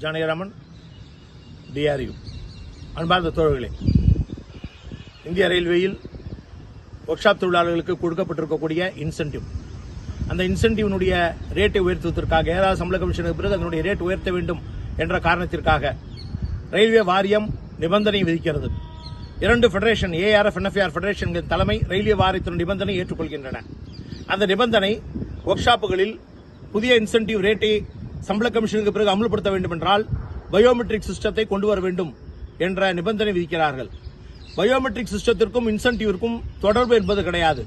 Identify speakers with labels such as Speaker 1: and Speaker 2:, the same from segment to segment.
Speaker 1: ஜானகிராமன் டிஆர்யூ. அன்பார்ந்த தோழர்களே இந்திய ரயில்வேயில் ஒர்க் ஷாப் தொழிலாளர்களுக்கு கொடுக்கப்பட்டிருக்கக்கூடிய இன்சென்டிவ் அந்த இன்சென்டிவ்னுடைய ரேட்டை உயர்த்துவதற்காக ஏதாவது சம்பள கமிஷனுக்கு பிறகு அதனுடைய ரேட் உயர்த்த வேண்டும் என்ற காரணத்திற்காக ரயில்வே வாரியம் நிபந்தனை விதிக்கிறது. இரண்டு ஃபெடரேஷன் ஏஆர்எஃப் என்எஃப்ஆர் ஃபெடரேஷன்களின் தலைமை ரயில்வே வாரியத்தின் நிபந்தனை ஏற்றுக்கொள்கின்றன. அந்த நிபந்தனை ஒர்க் ஷாப்புகளில் புதிய இன்சென்டிவ் ரேட்டை சம்பள கமிஷனுக்கு பிறகு அமல்படுத்த வேண்டும் என்றால் பயோமெட்ரிக் சிஸ்டத்தை கொண்டு வர வேண்டும் என்ற நிபந்தனை விதிக்கிறார்கள். பயோமெட்ரிக் சிஸ்டத்திற்கும் இன்சென்டிவிற்கும் தொடர்பு என்பது கிடையாது.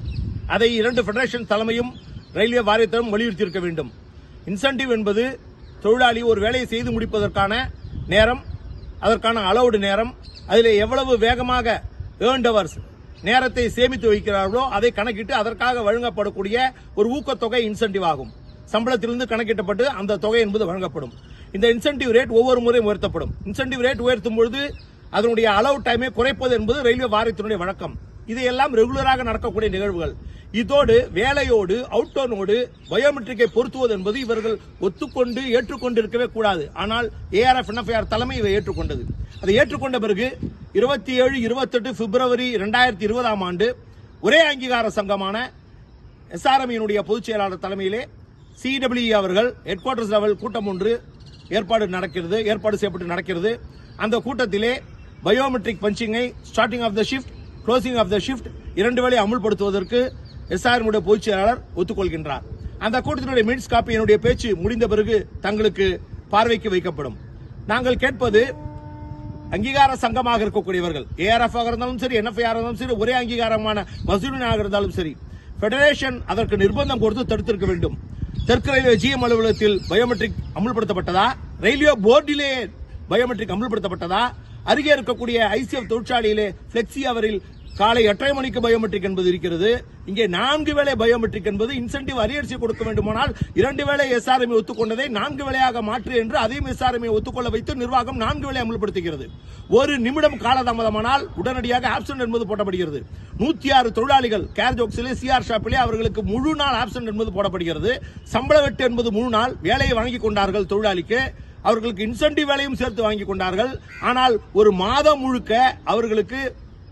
Speaker 1: அதை இரண்டு ஃபெடரேஷன் தலைமையும் ரயில்வே வாரியத்திலும் வலியுறுத்தியிருக்க வேண்டும். இன்சென்டிவ் என்பது தொழிலாளி ஒரு வேலையை செய்து முடிப்பதற்கான நேரம் அதற்கான அளவுடு நேரம் அதில் எவ்வளவு வேகமாக ஏர்ன்ட் அவர்ஸ் நேரத்தை சேமித்து வைக்கிறார்களோ அதை கணக்கிட்டு அதற்காக வழங்கப்படக்கூடிய ஒரு ஊக்கத்தொகை இன்சென்டிவ் ஆகும். சம்பளத்திலிருந்து கணக்கிட்டப்பட்டு அந்த தொகை என்பது வழங்கப்படும். இந்த இன்சென்டிவ் ரேட் ஒவ்வொரு முறையும் உயர்த்தப்படும். இன்சென்டிவ் ரேட் உயர்த்தும் பொழுது அதனுடைய அளவு டைமை குறைப்பது என்பது ரயில்வே வாரியத்தினுடைய வழக்கம். இதையெல்லாம் ரெகுலராக நடக்கக்கூடிய நிகழ்வுகள். இதோடு வேலையோடு அவுட்டோனோடு பயோமெட்ரிக்கை பொருத்துவது என்பது இவர்கள் ஒத்துக்கொண்டு ஏற்றுக்கொண்டு இருக்கவே கூடாது. ஆனால் ஏஆர்எஃப் என்எஃப்ஐஆர் தலைமை இவை ஏற்றுக்கொண்டது. அதை ஏற்றுக்கொண்ட பிறகு இருபத்தி ஏழு இருபத்தெட்டு பிப்ரவரி இரண்டாயிரத்தி இருபதாம் ஆண்டு ஒரே அங்கீகார சங்கமான எஸ்ஆர்எம்இனுடைய பொதுச் செயலாளர் தலைமையிலே சிடபிள்யூ அவர்கள் ஹெட் குவார்டர்ஸ் லெவல் கூட்டம் ஒன்று ஏற்பாடு நடக்கிறது ஏற்பாடு செய்யப்பட்டு நடக்கிறது. அந்த கூட்டத்திலே biometric பஞ்சிங்கை starting of the shift closing of the shift இரண்டு வேலை அமுல்படுத்துவதற்கு எஸ்ஆர்எம் பொதுச் செயலாளர் ஒத்துக்கொள்கின்றார். அந்த கூட்டத்தினுடைய மினிட்ஸ் காப்பி என்னுடைய பேச்சு முடிந்த பிறகு தங்களுக்கு பார்வைக்கு வைக்கப்படும். நாங்கள் கேட்பது அங்கீகார சங்கமாக இருக்கக்கூடியவர்கள். ஏஆர்எஃப் ஆக இருந்தாலும் சரி என்எஃப்ஐஆர் இருந்தாலும் சரி ஒரே அங்கீகாரமான மசூலினாக இருந்தாலும் சரி பெடரேஷன் அதற்கு நிர்பந்தம் கொடுத்து தடுத்திருக்க வேண்டும். தெற்கு ரயில்வே ஜிஎம் அலுவலகத்தில் பயோமெட்ரிக் அமுல்படுத்தப்பட்டதா? ரயில்வே போர்டிலே பயோமெட்ரிக் அமுல்படுத்தப்பட்டதா? அருகே இருக்கக்கூடிய ஐசிஎஃப் தொழிற்சாலையிலே பிளெக்சி அவரில் காலை எட்டரை மணிக்கு பயோமெட்ரிக் என்பது இருக்கிறது. இங்கே நான்கு வேளை பயோமெட்ரிக் என்பது இன்சென்டிவ் அரியர்ச்சி கொடுக்க வேண்டுமானால் இரண்டு வேளை எஸ்ஆர்எம் ஒத்துக்கொண்டதை நான்கு வேலையாக மாற்று என்று அதையும் எஸ்ஆர்எம்ஐ ஒத்துக்கொள்ள வைத்து நிர்வாகம் நான்கு வேலை அமல்படுத்துகிறது. ஒரு நிமிடம் காலதாமதமானால் உடனடியாக ஆப்சன்ட் என்பது போடப்படுகிறது. நூத்தி ஆறு தொழிலாளிகள் கேர் ஜோக்ஸிலே சிஆர் ஷாப்பிலே அவர்களுக்கு முழு நாள் ஆப்சன்ட் என்பது போடப்படுகிறது. சம்பள வெட்டு என்பது முழு நாள் வேலையை வாங்கி கொண்டார்கள் தொழிலாளிக்கு. அவர்களுக்கு இன்சென்டிவ் வேலையும் சேர்த்து வாங்கி கொண்டார்கள். ஆனால் ஒரு மாதம் முழுக்க அவர்களுக்கு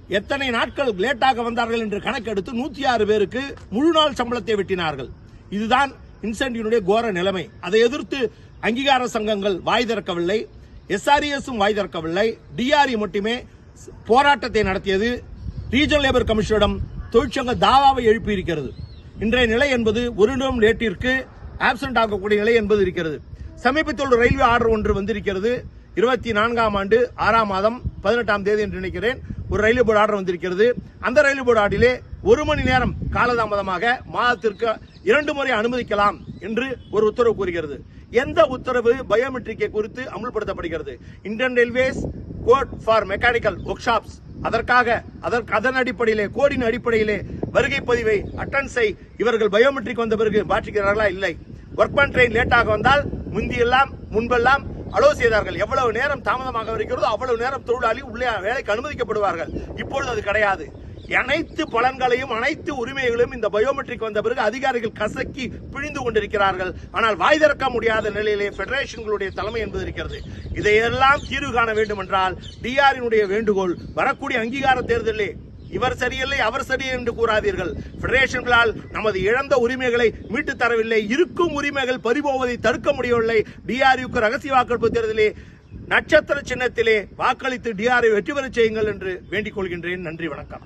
Speaker 1: எத்தனை நாட்கள் லேட்டாக வந்தார்கள் என்று கணக்கெடுத்து நூத்தி ஆறு பேருக்கு முழு நாள் சம்பளத்தை வெட்டினார்கள். இதுதான் இன்சென்டிவனுடைய கோர நிலைமை. அதை எதிர்த்து அங்கீகார சங்கங்கள் வாய் திறக்கவில்லை. எஸ்ஆர்இஎஸும் வாய் திறக்கவில்லை. டிஆர்இ மட்டுமே போராட்டத்தை நடத்தியது. ரீஜனல் லேபர் கமிஷனிடம் தொழிற்சங்க தாவாவை எழுப்பியிருக்கிறது. இன்றைய நிலை என்பது ஒரு நிமிடம் லேட்டிற்கு ஆப்சென்ட் ஆகக்கூடிய நிலை என்பது இருக்கிறது. சமீபத்தில் ஒரு ரயில்வே ஆர்டர் ஒன்று வந்திருக்கிறது. இருபத்தி நான்காம் ஆண்டு ஆறாம் மாதம் பதினெட்டாம் தேதி என்று நினைக்கிறேன். ஒரு ரயில்வே போர்டு ஆர்டர் வந்திருக்கிறது. அந்த ரயில்வே போர்டு ஆர்டிலே ஒரு மணி நேரம் காலதாமதமாக மாதத்திற்கு இரண்டு முறை அனுமதிக்கலாம் என்று ஒரு உத்தரவு கூறுகிறது. எந்த உத்தரவு பயோமெட்ரிக்கை குறித்து அமுல்படுத்தப்படுகிறது? Indian railways code for mechanical workshops. அதற்காக அதற்கு அதன் அடிப்படையிலே கோடின் அடிப்படையிலே வருகை பதிவை அட்டன்ஸை இவர்கள் பயோமெட்ரிக் வந்த பிறகு மாற்றிக்கிறார்களா இல்லை. ஒர்க் ஒர்க்மேன் ட்ரெயின் லேட்டாக வந்தால் முந்தியெல்லாம் முன்பெல்லாம் அலோ செய்தார்கள். எவ்வளவு நேரம் தாமதமாக இருக்கிறதோ அவ்வளவு நேரம் தொழிலாளி உள்ளே வேலைக்கு அனுமதிக்கப்படுவார்கள். இப்பொழுது அது கிடையாது. அனைத்து பலன்களையும் அனைத்து உரிமைகளையும் இந்த பயோமெட்ரிக் வந்த பிறகு அதிகாரிகள் கசக்கி பிழிந்து கொண்டிருக்கிறார்கள். ஆனால் வாய் திறக்க முடியாத நிலையிலே பெடரேஷன்களுடைய தலைமை என்பது இருக்கிறது. இதையெல்லாம் தீர்வு காண வேண்டும் என்றால் டிஆரினுடைய வேண்டுகோள் வரக்கூடிய அங்கீகார தேர்தலில் இவர் சரியில்லை அவர் சரி என்று கூறாதீர்கள். பெடரேஷன்களால் நமது இழந்த உரிமைகளை மீட்டு தரவில்லை. இருக்கும் உரிமைகள் பறிபோவதை தடுக்க முடியவில்லை. டிஆர்யூக்கு ரகசிய வாக்கெடுப்பு தேர்தலிலே நட்சத்திர சின்னத்திலே வாக்களித்து டிஆர்ஐ வெற்றி பெறச் செய்யுங்கள் என்று வேண்டிக் கொள்கின்றேன். நன்றி வணக்கம்.